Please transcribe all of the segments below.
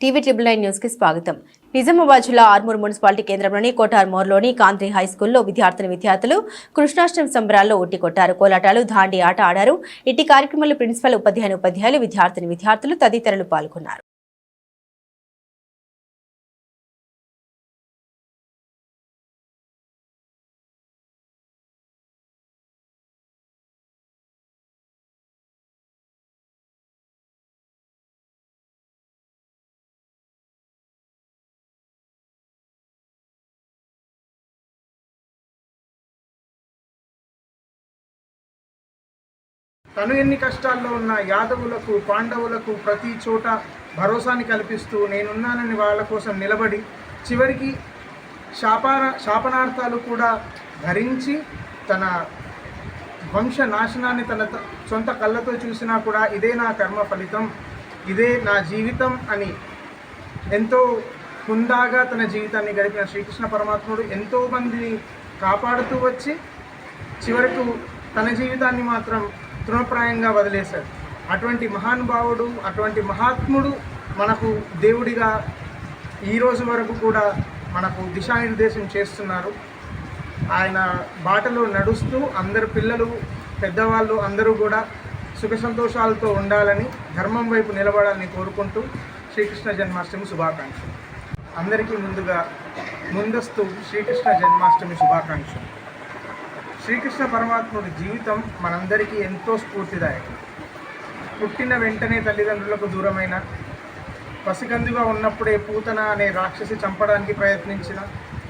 TV triple nine న్యూస్కి స్వాగతం. నిజామాబాద్ జిల్లా ఆర్మూర్ మున్సిపాలిటీ కేంద్రంలోని కోటార్మోర్లోని కాంతి హై స్కూల్లో విద్యార్థిని విద్యార్థులు కృష్ణాష్టమి సంబరాల్లో ఉట్టి కొట్టారు కోలాటాలు దాండి ఆట ఆడారు. ఇట్టి కార్యక్రమంలో ప్రిన్సిపల్ ఉపాధ్యాయుని ఉపాధ్యాయులు విద్యార్థిని విద్యార్థులు తదితరులు పాల్గొన్నారు. తను ఎన్ని కష్టాల్లో ఉన్న యాదవులకు పాండవులకు ప్రతి చోట భరోసాని కల్పిస్తూ నేనున్నానని వాళ్ళ కోసం నిలబడి చివరికి శాపాన శాపనార్థాలు కూడా ధరించి తన వంశ నాశనాన్ని తన సొంత కళ్ళతో చూసినా కూడా ఇదే నా కర్మ ఫలితం ఇదే నా జీవితం అని ఎంతో హుందాగా తన జీవితాన్ని గడిపిన శ్రీకృష్ణ పరమాత్ముడు ఎంతోమందిని కాపాడుతూ వచ్చి చివరకు తన జీవితాన్ని మాత్రం తృణప్రాయంగా వదిలేశాడు అటువంటి మహానుభావుడు అటువంటి మహాత్ముడు మనకు దేవుడిగా ఈ రోజు వరకు కూడా మనకు దిశానిర్దేశం చేస్తున్నారు. ఆయన బాటలో నడుస్తూ అందరు పిల్లలు పెద్దవాళ్ళు అందరూ కూడా సుఖ సంతోషాలతో ఉండాలని ధర్మం వైపు నిలబడాలని కోరుకుంటూ శ్రీకృష్ణ జన్మాష్టమి శుభాకాంక్షలు. అందరికీ ముందుగా ముందస్తు శ్రీకృష్ణ జన్మాష్టమి శుభాకాంక్షలు. శ్రీకృష్ణ పరమాత్ముడి జీవితం మనందరికీ ఎంతో స్ఫూర్తిదాయకం. పుట్టిన వెంటనే తల్లిదండ్రులకు దూరమైన పసికందుగా ఉన్నప్పుడే పూతన అనే రాక్షసి చంపడానికి ప్రయత్నించిన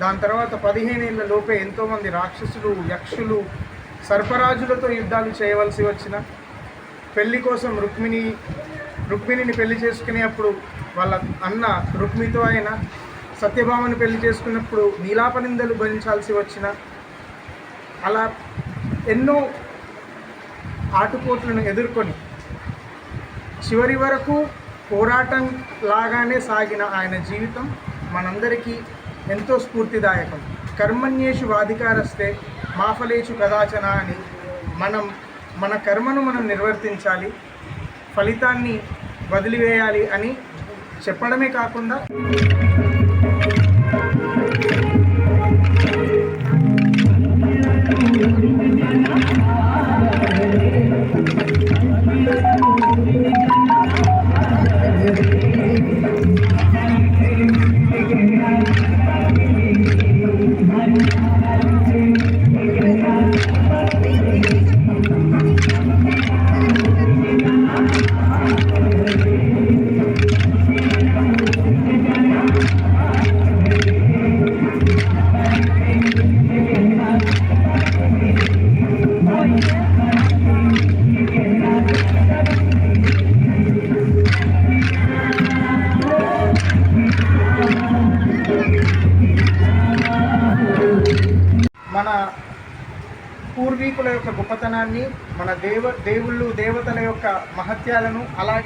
దాని తర్వాత పదిహేనేళ్ళ లోపే ఎంతోమంది రాక్షసులు యక్షులు సర్పరాజులతో యుద్ధాలు చేయవలసి వచ్చిన పెళ్ళి కోసం రుక్మిణి రుక్మిణిని పెళ్ళి చేసుకునేప్పుడు వాళ్ళ అన్న రుక్మితో అయిన సత్యభామని పెళ్ళి చేసుకున్నప్పుడు నీలాపనిందలు భరించాల్సి వచ్చిన అలా ఎన్నో ఆటుపోట్లను ఎదుర్కొని చివరి వరకు పోరాటం లాగానే సాగిన ఆయన జీవితం మనందరికీ ఎంతో స్ఫూర్తిదాయకం. కర్మణ్యేషు వాధికారస్తే మాఫలేచు కదాచన అని మనం మన కర్మను మనం నిర్వర్తించాలి ఫలితాన్ని వదిలివేయాలి అని చెప్పడమే కాకుండా పూర్వీకుల యొక్క గొప్పతనాన్ని మన దేవ దేవుళ్ళు దేవతల యొక్క మహత్యాలను అలాగే